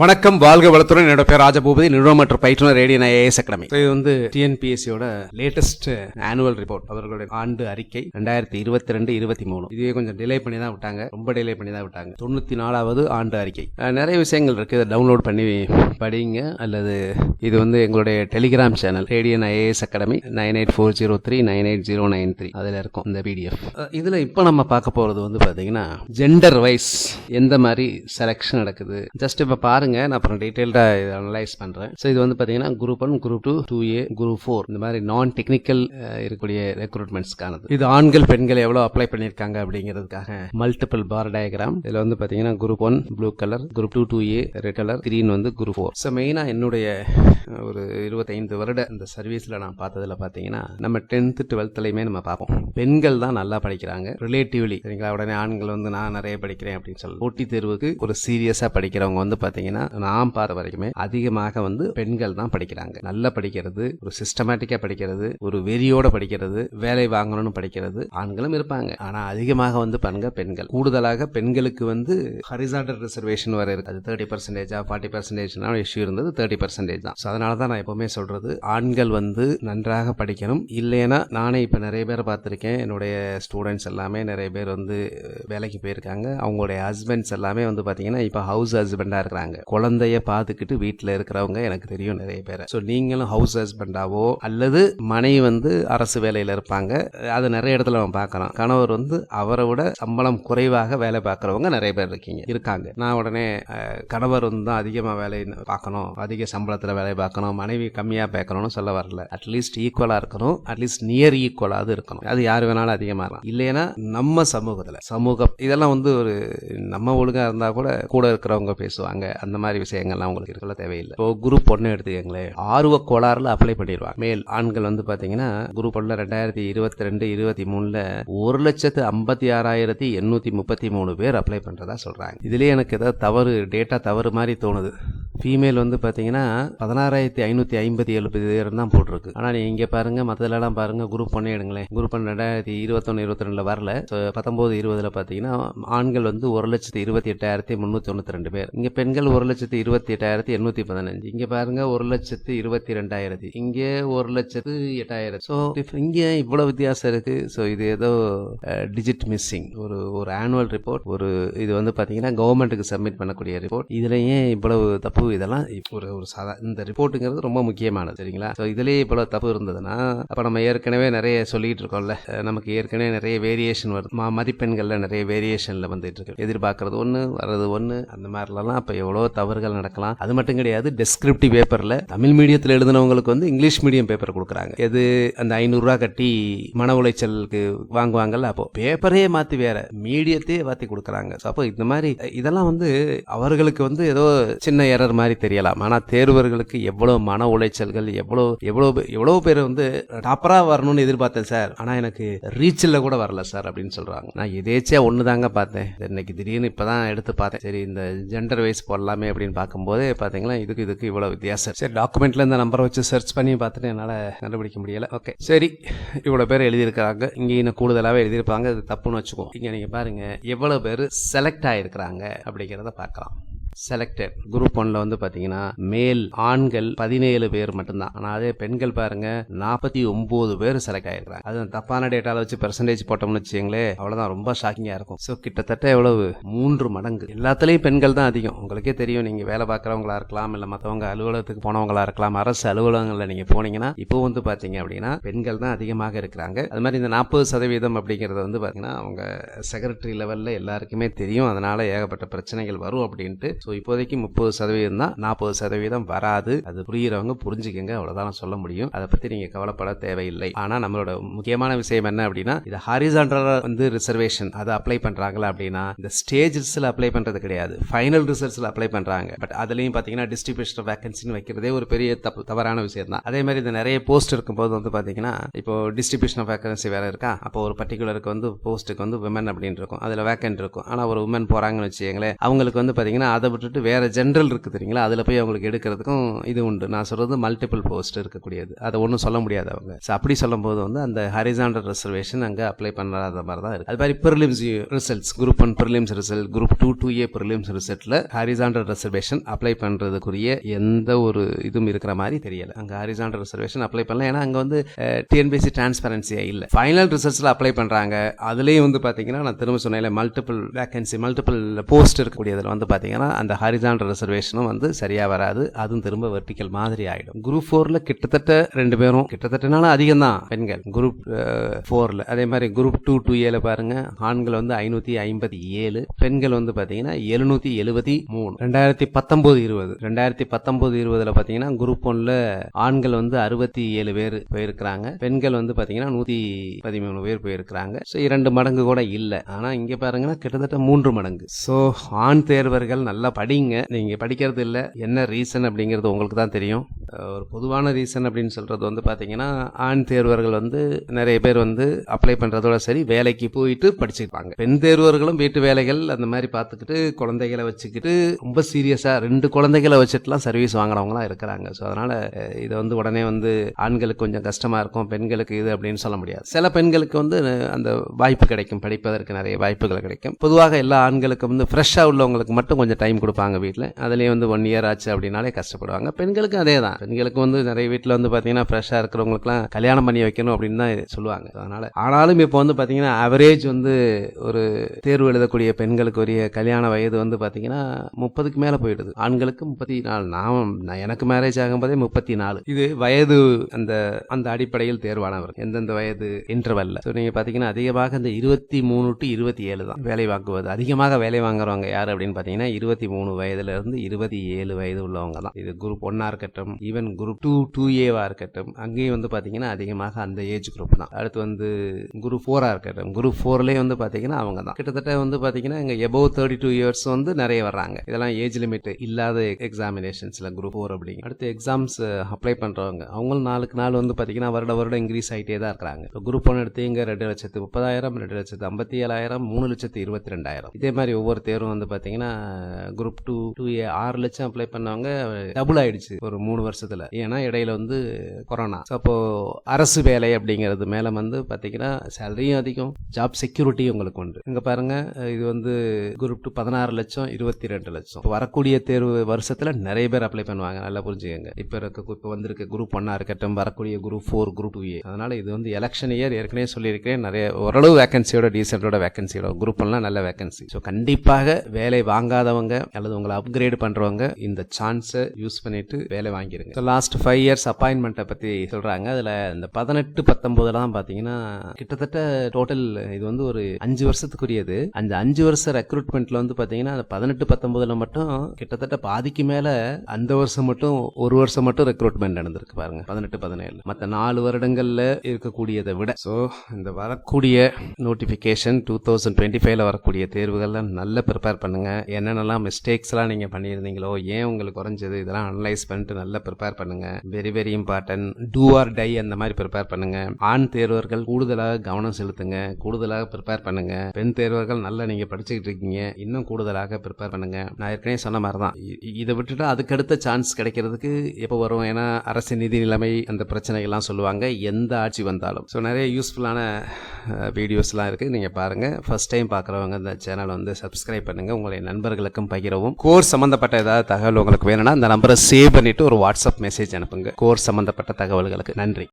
வணக்கம். வாழ்க வளத்துடன். என்னோட பேர் ராஜபூபதி. நிறுவனம் மற்றும் பயிற்றுனர் ரேடியன் ஐஏஎஸ் அகாடமி. இது வந்து டிஎன்பிஎஸ்சியோட லேட்டஸ்ட் ஆனுவல் ரிப்போர்ட் அவர்களுடைய ஆண்டு அறிக்கை ரெண்டாயிரத்தி இருபத்தி ரெண்டு இருபத்தி மூணு. இதுவே கொஞ்சம் டிலே பண்ணி தான் விட்டாங்க. ரொம்ப டிலே பண்ணி தான் விட்டாங்க. தொண்ணூத்தி நாலாவது ஆண்டு அறிக்கை. நிறைய விஷயங்கள் இருக்கு. இதை டவுன்லோட் பண்ணி படிங்க. அல்லது இது வந்து எங்களுடைய Telegram channel Radian IAS academy nine eight four zero three nine eight zero nine three. அதில் இருக்கும் இந்த பிடிஎஃப் இதில் இப்போ நம்ம பார்க்க போகிறது வந்து பார்த்தீங்கன்னா ஜெண்டர் வைஸ் எந்த மாதிரி செலெக்ஷன் நடக்குது? ஜஸ்ட் இப்போ பாருங்க நான் அப்புறம் டீட்டெயில்டாக இதை அனலைஸ் பண்றேன். ஸோ இது வந்து பாத்தீங்கன்னா group one group two two A group four இந்த மாதிரி நான் டெக்னிக்கல் இருக்கக்கூடிய ரெக்ரூட்மெண்ட்ஸ்க்கானது இது ஆண்கள் பெண்கள் எவ்வளோ அப்ளை பண்ணியிருக்காங்க அப்படிங்கிறதுக்காக மல்டிபிள் பார் டயக்ராம் இதில் வந்து பாத்தீங்கன்னா group one blue colour group two two A red colour green வந்து குரூப் ஃபோர் ஸோ மெயினாக என்னுடைய ஒரு இருபத்தைந்து வருட இந்த சர்வீஸில் நான் பார்த்ததுல பார்த்தீங்கன்னா நம்ம டென்த்து டுவெல்த்துலையுமே நம்ம பார்ப்போம். பெண்கள் தான் நல்லா படிக்கிறாங்க. ரிலேட்டிவ்லி சரிங்களா? உடனே ஆண்கள் வந்து நான் நிறைய படிக்கிறேன் அப்படின்னு சொல்லி போட்டித் தேர்வுக்கு ஒரு சீரியஸாக படிக்கிறவங்க வந்து பார்த்தீங்கன்னா நான் பார்த்த வரைக்குமே அதிகமாக வந்து பெண்கள் தான் படிக்கிறாங்க. நல்லா படிக்கிறது ஒரு சிஸ்டமேட்டிக்காக படிக்கிறது ஒரு வெறியோட படிக்கிறது வேலை வாங்கணும்னு படிக்கிறது ஆண்களும் இருப்பாங்க. ஆனால் அதிகமாக வந்து பாருங்க பெண்கள். கூடுதலாக பெண்களுக்கு வந்து ஹரிசாண்டல் ரிசர்வேஷன் வர இருக்கு. அது தேர்ட்டி பர்சன்டேஜா ஃபார்ட்டி பர்சன்டேஜ்னா இஷ்யூ இருந்தது தேர்ட்டி பர்சன்டேஜ் தான். ஸோ அதனால தான் நான் எப்பவுமே சொல்றது ஆண்கள் வந்து நன்றாக படிக்கணும். இல்லைன்னா நானே இப்போ நிறைய பேரை பார்த்துருக்கேன். என்னுடைய ஸ்டூடெண்ட்ஸ் எல்லாமே நிறைய பேர் வந்து வேலைக்கு போயிருக்காங்க. அவங்களுடைய ஹஸ்பண்ட்ஸ் எல்லாமே வந்து பார்த்தீங்கன்னா இப்போ ஹவுஸ் ஹஸ்பண்டாக இருக்கிறாங்க. குழந்தைய பார்த்துக்கிட்டு வீட்டில் இருக்கிறவங்க எனக்கு தெரியும் நிறைய பேர். ஸோ நீங்களும் ஹவுஸ் ஹஸ்பண்டாவோ அல்லது மனைவி வந்து அரசு வேலையில் இருப்பாங்க. அது நிறைய இடத்துல நம்ம பார்க்குறோம். கணவர் வந்து அவரை விட சம்பளம் குறைவாக வேலை பார்க்குறவங்க நிறைய பேர் இருக்கீங்க. இருக்காங்க. நான் உடனே கணவர் வந்து தான் அதிகமாக வேலை பார்க்கணும். அதிக சம்பளத்தில் வேலை பார்க்கணும். மனைவி கம்மியாக பார்க்கணும்னு சொல்ல வரல. அட்லீஸ்ட் ஈக்குவலாக இருக்கணும். அட்லீஸ்ட் நியர் ஈக்குவலாக இருக்கணும். அது யார் வேணாலும் அதிகமாக இருக்கலாம். இல்லைன்னா நம்ம சமூகத்தில் சமூகம் இதெல்லாம் வந்து ஒரு நம்ம ஒழுங்காக இருந்தால் கூட கூட இருக்கிறவங்க பேசுவாங்க. அந்த அந்த மாதிரி விஷயங்கள்லாம் உங்களுக்கு இருக்கலாம் தேவையில்லை. இப்போ குரூப் ஒன்று எடுத்துக்கங்களேன். ஆர்வ கோளாறுல அப்ளை பண்ணிடுவாங்க. மேல் ஆண்கள் வந்து பார்த்தீங்கன்னா குரூப் ஒன்றில் ரெண்டாயிரத்தி இருபத்தி ரெண்டு இருபத்தி மூணில் ஒரு லட்சத்து ஐம்பத்தி ஆறாயிரத்தி எண்ணூற்றி முப்பத்தி மூணு பேர் அப்ளை பண்ணுறதா சொல்கிறாங்க இதுலேயே எனக்கு ஏதாவது தவறு டேட்டா தவறு மாதிரி தோணுது. ஃபீமேல் வந்து பார்த்தீங்கன்னா பதினாறாயிரத்தி ஐநூற்றி ஐம்பத்தி ஏழு பேர் தான் போட்டிருக்கு. ஆனால் நீங்கள் இங்கே பாருங்க மற்றதுலலாம் பாருங்க குரூப் ஒன்னே எடுங்களேன். குரூப் பண்ண ரெண்டாயிரத்தி இருபத்தொன்று இருபத்தி ரெண்டில் வரல பத்தொம்போது இருபதில் பார்த்தீங்கன்னா ஆண்கள் வந்து ஒரு லட்சத்தி இருபத்தி எட்டாயிரத்தி முந்நூற்றி தொண்ணூற்றி ரெண்டு பேர். இங்கே பெண்கள் ஒரு லட்சத்தி இருபத்தி எட்டாயிரத்தி எண்ணூற்றி பதினஞ்சு. இங்கே பாருங்க ஒரு லட்சத்து இருபத்தி ரெண்டாயிரத்தி. இங்கே ஒரு லட்சத்து எட்டாயிரம் ஸோ இங்கே இவ்வளோ வித்தியாசம் இருக்கு. ஸோ இது ஏதோ டிஜிட் மிஸ்ஸிங் ஒரு ஒரு ஆனுவல் ரிப்போர்ட் ஒரு இது வந்து பார்த்தீங்கன்னா கவர்மெண்ட்டுக்கு சப்மிட் பண்ணக்கூடிய ரிப்போர்ட் இதுல ஏன் இவ்வளவு தப்பு இதெல்லாம் ஒரு ஒரு சாதா இந்த ரிப்போர்ட்டுங்கிறது ரொம்ப முக்கியமானது சரிங்களா? ஸோ இதுலேயே இப்போ தப்பு இருந்ததுன்னா அப்போ நம்ம ஏற்கனவே நிறைய சொல்லிட்டு இருக்கோம்ல. நமக்கு ஏற்கனவே நிறைய வேரியேஷன் வருது. மதிப்பெண்களில் நிறைய வேரியேஷனில் வந்துட்டு இருக்கு. எதிர்பார்க்கறது ஒன்று வர்றது ஒன்று அந்த மாதிரிலாம் அப்போ எவ்வளோ தவறுகள் நடக்கலாம். அது மட்டும் கிடையாது டெஸ்கிரிப்டிவ் பேப்பரில் தமிழ் மீடியத்தில் எழுதினவங்களுக்கு வந்து இங்கிலீஷ் மீடியம் பேப்பர் கொடுக்குறாங்க. எது அந்த ஐநூறுரூவா கட்டி மன உளைச்சலுக்கு வாங்குவாங்கல்ல அப்போ பேப்பரே மாற்றி வேற மீடியத்தையே மாற்றி கொடுக்குறாங்க. ஸோ அப்போ இந்த மாதிரி இதெல்லாம் வந்து அவர்களுக்கு வந்து ஏதோ சின்ன எரர் மாதிரி தெரியலாம். ஆனால் தேர்வர்களுக்கு எவ்வளோ மன உளைச்சல்கள் எவ்வளோ எவ்வளோ எவ்வளோ பேர் வந்து டாப்பராக வரணும்னு எதிர்பார்த்தேன் சார். ஆனால் எனக்கு ரீச்சில் கூட வரல சார் அப்படின்னு சொல்கிறாங்க நான் எதேச்சியாக ஒன்று தாங்க பார்த்தேன். இன்னைக்கு திடீர்னு இப்போ தான் எடுத்து பார்த்தேன். சரி இந்த ஜெண்டர் வைஸ் போடலாமே அப்படின்னு பார்க்கும்போது பார்த்தீங்களா இதுக்கு இதுக்கு இவ்வளோ வித்தியாசம். சரி டாக்குமெண்ட்ல இந்த நம்பரை வச்சு சர்ச் பண்ணி பார்த்துட்டு என்னால் கண்டுபிடிக்க முடியலை. ஓகே சரி இவ்வளோ பேர் எழுதியிருக்கிறாங்க. இங்கே இன்னும் கூடுதலாகவே எழுதியிருப்பாங்க. அது தப்புன்னு வச்சுக்கோ இங்கே நீங்கள் பாருங்கள் எவ்வளோ பேர் செலக்ட் ஆகிருக்கிறாங்க அப்படிங்கிறத பார்க்கலாம். செலக்டட் குரூப் ஒன்ல வந்து பாத்தீங்கன்னா மேல் ஆண்கள் பதினேழு பேர் மட்டும்தான். ஆனா அதே பெண்கள் பாருங்க நாற்பத்தி ஒன்பது பேர் செலக்ட் ஆயிருக்காங்க அது தப்பான டேட்டால வச்சு பெர்சன்டேஜ் போட்டோம்னு வச்சுங்களே அவ்வளவுதான் ரொம்ப ஷாக்கிங்கா இருக்கும். ஸோ கிட்டத்தட்ட எவ்வளவு? மூன்று மடங்கு. எல்லாத்துலயும் பெண்கள் தான் அதிகம். உங்களுக்கே தெரியும் நீங்க வேலை பார்க்கறவங்களா இருக்கலாம் இல்ல மத்தவங்க அலுவலகத்துக்கு போனவங்களா இருக்கலாம் அரசு அலுவலகங்கள்ல நீங்க போனீங்கன்னா இப்போ வந்து பாத்தீங்க அப்படின்னா பெண்கள் தான் அதிகமாக இருக்கிறாங்க. அது மாதிரி இந்த நாற்பது சதவீதம் அப்படிங்கறது வந்து பாத்தீங்கன்னா அவங்க செக்ரட்டரி லெவல்ல எல்லாருக்குமே தெரியும். அதனால ஏகப்பட்ட பிரச்சனைகள் வரும் அப்படின்ட்டு ஸோ இப்போதைக்கு முப்பது சதவீதம் தான் நாற்பது சதவீதம் வராது. அது புரியுறவங்க புரிஞ்சுக்கங்க அவ்வளோதான் சொல்ல முடியும். அதை பற்றி நீங்கள் கவலைப்பட தேவையில்லை. ஆனால் நம்மளோட முக்கியமான விஷயம் என்ன அப்படின்னா இது ஹாரிசான்டலாக வந்து ரிசர்வேஷன் அதை அப்ளை பண்ணுறாங்களா அப்படின்னா இந்த ஸ்டேஜஸ்ல அப்ளை பண்ணுறது கிடையாது. ஃபைனல் ரிசல்ட்ஸில் அப்ளை பண்ணுறாங்க பட் அதுலேயும் பார்த்தீங்கன்னா டிஸ்ட்ரிபியூஷன் வேகன்சின்னு வைக்கிறதே ஒரு பெரிய தப்பு தவறான விஷயம் தான் அதே மாதிரி இந்த நிறைய போஸ்ட் இருக்கும்போது வந்து பார்த்தீங்கன்னா இப்போ டிஸ்ட்ரிபியூஷன் ஆஃப் வேகன்சி வேற இருக்கா? அப்போ ஒரு பர்டிகுலருக்கு வந்து போஸ்ட்டுக்கு வந்து விமன் அப்படின்னு இருக்கும். அதில் வேக்கன்ட் இருக்கும். ஆனால் ஒரு உமன் போகிறாங்கன்னு வச்சுக்கங்களேன் அவங்களுக்கு வந்து பார்த்தீங்கன்னா அதை விட்டுட்டு வேற ஜென்ரல் இருக்குது தெரியுங்களா? அதில் போய் அவங்களுக்கு எடுக்கிறதுக்கும் இது உண்டு. நான் சொல்கிறது மல்டிபிள் போஸ்ட் இருக்கக்கூடியது. அதை ஒன்றும் சொல்ல முடியாது அவங்க. ஸோ அப்படி சொல்லும்போது வந்து அந்த ஹரிசாண்டல் ரிசர்வேஷன் அங்கே அப்ளை பண்ணாத மாதிரி தான் இருக்குது அது மாதிரி prelims results group one prelims result group two two A prelims ரிசல்ட்டில் horizontal reservation apply பண்ணுறதுக்குரிய எந்த ஒரு இதுவும் இருக்கிற மாதிரி தெரியலை. அங்கே ஹரிசாண்டல் ரிசர்வேஷன் அப்ளை பண்ணலாம் ஏன்னா அங்கே வந்து டிஎன்பிசி டிரான்ஸ்பரன்சியாக இல்லை. ஃபைனல் ரிசல்ட்ஸில் அப்ளை பண்ணுறாங்க அதுலேயும் வந்து பார்த்தீங்கன்னா நான் திரும்ப சொன்னேன் மல்டிபிள் வேகன்சி மல்டிபிள் போஸ்ட் இருக்கக்கூடியதில் வந்து பார்த்தீங்கன்னா அந்த ஹாரிசான்டல் ரிசர்வேஷனும் வந்து சரியாக வராது. அதுவும் திரும்ப வெர்டிக்கல் மாதிரி ஆகிடும் குரூப் ஃபோரில் கிட்டத்தட்ட ரெண்டு பேரும் கிட்டத்தட்டனாலும் அதிகம் தான் பெண்கள் குரூப் ஃபோரில் அதே மாதிரி குரூப் டூ டூ ஏல பாருங்க. ஆண்கள் வந்து ஐநூற்றி ஐம்பத்தி ஏழு பெண்கள் வந்து பார்த்தீங்கன்னா எழுநூற்றி எழுபத்தி மூணு. ரெண்டாயிரத்தி பத்தொம்போது இருபது. ரெண்டாயிரத்தி பத்தொம்போது இருபதில் பார்த்தீங்கன்னா குரூப் ஒன்ல ஆண்கள் வந்து அறுபத்தி ஏழு பேர் போயிருக்கிறாங்க. பெண்கள் வந்து பார்த்தீங்கன்னா நூற்றி பதிமூணு பேர் போயிருக்கிறாங்க. ஸோ இரண்டு மடங்கு கூட இல்லை. ஆனால் இங்கே பாருங்கன்னா கிட்டத்தட்ட மூன்று மடங்கு. ஸோ ஆண் தேர்வர்கள் நல்லா படிங்க. நீங்கள் படிக்கிறது இல்லை என்ன ரீசன் அப்படிங்கிறது உங்களுக்கு தான் தெரியும். ஒரு பொதுவான ரீசன் அப்படின்னு சொல்கிறது வந்து பார்த்தீங்கன்னா ஆண் தேர்வர்கள் வந்து நிறைய பேர் வந்து அப்ளை பண்ணுறதோட சரி வேலைக்கு போயிட்டு படிச்சுருப்பாங்க. பெண் தேர்வர்களும் வீட்டு வேலைகள் அந்த மாதிரி பார்த்துக்கிட்டு குழந்தைகளை வச்சுக்கிட்டு ரொம்ப சீரியஸாக ரெண்டு குழந்தைகளை வச்சுட்டுலாம் சர்வீஸ் வாங்குறவங்களாம் இருக்கிறாங்க. ஸோ அதனால் இதை வந்து உடனே வந்து ஆண்களுக்கு கொஞ்சம் கஷ்டமாக இருக்கும் பெண்களுக்கு இது அப்படின்னு சொல்ல முடியாது. சில பெண்களுக்கு வந்து அந்த வாய்ப்பு கிடைக்கும். படிப்பதற்கு நிறைய வாய்ப்புகள் கிடைக்கும். பொதுவாக எல்லா ஆண்களுக்கும் வந்து ஃப்ரெஷ்ஷாக உள்ளவங்களுக்கு மட்டும் கொஞ்சம் டைம் கொடுப்பாங்க வீட்டில் அதுலேயே வந்து ஒன் இயர் ஆச்சு அப்படின்னாலே கஷ்டப்படுவாங்க. பெண்களுக்கும் அதே தான் பெண்களுக்கு வந்து நிறைய வீட்டில் வந்து பார்த்தீங்கன்னா ஃப்ரெஷ்ஷாக இருக்கிறவங்களுக்குலாம் கல்யாணம் பண்ணி வைக்கணும் அப்படின்னு தான் சொல்லுவாங்க. அதனால் ஆனாலும் இப்போ வந்து பார்த்தீங்கன்னா அவரேஜ் வந்து ஒரு தேர்வு எழுதக்கூடிய பெண்களுக்கு உரிய கல்யாண வயது வந்து பார்த்தீங்கன்னா முப்பதுக்கு மேலே போயிடுது. ஆண்களுக்கு முப்பத்தி நாலு. நான் நான் எனக்கு மேரேஜ் ஆகும்போதே முப்பத்தி நாலு. இது வயது அந்த அந்த அடிப்படையில் தேர்வானவர். எந்தெந்த வயது இன்டர்வல்ல ஸோ நீங்கள் பார்த்தீங்கன்னா அதிகமாக இந்த இருபத்தி மூணு டு இருபத்தி ஏழு தான் வேலை வாங்குவது. அதிகமாக வேலை வாங்குறவங்க யார் அப்படின்னு பார்த்தீங்கன்னா இருபத்தி மூணு வயதுலேருந்து இருபத்தி ஏழு வயது உள்ளவங்க தான் இது குரூப் ஒன்னாக இருக்கட்டும் ஈவன் குரூப் டூ டூ ஏவாக இருக்கட்டும் அங்கேயும் வந்து பார்த்தீங்கன்னா அதிகமாக அந்த ஏஜ் குரூப் தான். அடுத்து வந்து குரூப் ஃபோராக இருக்கட்டும் குரூப் ஃபோர்லேயே வந்து பார்த்தீங்கன்னா அவங்க தான் கிட்டத்தட்ட வந்து பார்த்தீங்கன்னா இங்கே எபோவ் தேர்ட்டி டூ இயர்ஸ் வந்து நிறைய வர்றாங்க. இதெல்லாம் ஏஜ் லிமிட் இல்லாத எக்ஸாமினேஷன்ஸில் குரூப் ஃபோர் அப்படிங்க. அடுத்து எக்ஸாம்ஸ் அப்ளை பண்ணுறவங்க அவங்களும் நாளுக்கு நாள் வந்து பார்த்தீங்கன்னா வருட வருடம் இன்க்ரீஸ் ஆகிட்டே தான் இருக்கிறாங்க. இப்போ குரூப் ஒன் எடுத்து இங்கே ரெண்டு லட்சத்து முப்பதாயிரம் ரெண்டு லட்சத்து ஐம்பத்தி ஏழாயிரம் மூணு லட்சத்து இருபத்தி ரெண்டாயிரம். இதே மாதிரி ஒவ்வொரு தேர்வும் வந்து பார்த்தீங்கன்னா குரூப் டூ டூ ஏ ஆறு லட்சம் அப்ளை பண்ணவங்க டபுள் ஆயிடுச்சு ஒரு மூணு வருஷத்துல. ஏன்னா இடையில வந்து கொரோனா அப்போ அரசு வேலை அப்படிங்கிறது மேலே வந்து பார்த்தீங்கன்னா சேலரியும் அதிகம் ஜாப் செக்யூரிட்டி உங்களுக்கு உண்டு. இங்கே பாருங்க இது வந்து குரூப் டூ பதினாறு லட்சம் இருபத்தி ரெண்டு லட்சம் வரக்கூடிய தேர்வு வருஷத்துல நிறைய பேர் அப்ளை பண்ணுவாங்க நல்லா புரிஞ்சுக்கங்க. இப்போ இருக்க இப்ப வந்திருக்க குரூப் ஒன்னா இருக்கட்டும் வரக்கூடிய group four group two A அதனால இது வந்து எலெக்ஷன் இயர் ஏற்கனவே சொல்லியிருக்கேன் நிறைய ஓரளவு வேகன்சியோட டீசென்டோட வேகன்சியோட குரூப் எல்லாம் நல்ல வேகன்சி ஸோ கண்டிப்பாக வேலை வாங்காதவங்க அல்லது உங்களை அப்கிரேட் பண்றவங்க இந்த சான்ஸை யூஸ் பண்ணிட்டு வேலை வாங்கிருங்க. ஸோ லாஸ்ட் ஃபைவ் இயர்ஸ் அப்பாயின்மெண்ட்டை பத்தி சொல்றாங்க. அதுல இந்த பதினெட்டு பத்தொன்பதுலாம் பாத்தீங்கன்னா கிட்டத்தட்ட டோட்டல் இது வந்து ஒரு அஞ்சு வருஷத்துக்குரியது. அந்த அஞ்சு வருஷ ரெக்ரூட்மெண்ட்ல வந்து பாத்தீங்கன்னா அந்த பதினெட்டு பத்தொன்பதுல மட்டும் கிட்டத்தட்ட பாதிக்கு மேல அந்த வருஷம் மட்டும் ஒரு வருஷம் மட்டும் ரெக்ரூட்மெண்ட் நடந்திருக்கு பாருங்க. பதினெட்டு பதினேழு மற்ற நாலு வருடங்கள்ல இருக்கக்கூடியதை விட ஸோ இந்த வரக்கூடிய நோட்டிபிகேஷன் டூ தௌசண்ட் டுவெண்ட்டி ஃபைவ்ல வரக்கூடிய தேர்வுகள்லாம் நல்லா ப்ரிப்பேர் பண்ணுங்க. என்னென்னலாம் மிஸ்டேக்ஸ்லாம் நீங்கள் பண்ணியிருந்தீங்களோ? ஏன் உங்களுக்கு குறைஞ்சது? இதெல்லாம் அனலைஸ் பண்ணிட்டு நல்லா ப்ரிப்பேர் பண்ணுங்க. Very very important do or die அந்த மாதிரி ப்ரிப்பேர் பண்ணுங்க. ஆண் தேர்வர்கள் கூடுதலாக கவனம் செலுத்துங்க. கூடுதலாக ப்ரிப்பேர் பண்ணுங்க. பெண் தேர்வர்கள் நல்லா நீங்கள் படிச்சுக்கிட்டு இருக்கீங்க. இன்னும் கூடுதலாக ப்ரிப்பேர் பண்ணுங்க. நான் ஏற்கனவே சொன்ன மாதிரி தான் இதை விட்டுட்டு அதுக்கடுத்த சான்ஸ் கிடைக்கிறதுக்கு எப்போ வரும் ஏன்னா அரசு நிதி நிலைமை அந்த பிரச்சனைகள்லாம் சொல்லுவாங்க. எந்த ஆட்சி வந்தாலும். ஸோ நிறைய யூஸ்ஃபுல்லான வீடியோஸ்லாம் இருக்குது நீங்கள் பாருங்கள் ஃபர்ஸ்ட் டைம் பார்க்குறவங்க இந்த சேனலை வந்து சப்ஸ்கிரைப் பண்ணுங்கள் உங்களுடைய நண்பர்களுக்கும் பகிரவும். கோர்ஸ் சம்மந்தப்பட்ட ஏதாவது தகவல் உங்களுக்கு வேணும்னா அந்த நம்பரை சேவ் பண்ணிவிட்டு ஒரு வாட்ஸ்அப் மெசேஜ் அனுப்புங்க. கோர்ஸ் சம்மந்தப்பட்ட தகவல்களுக்கு நன்றி.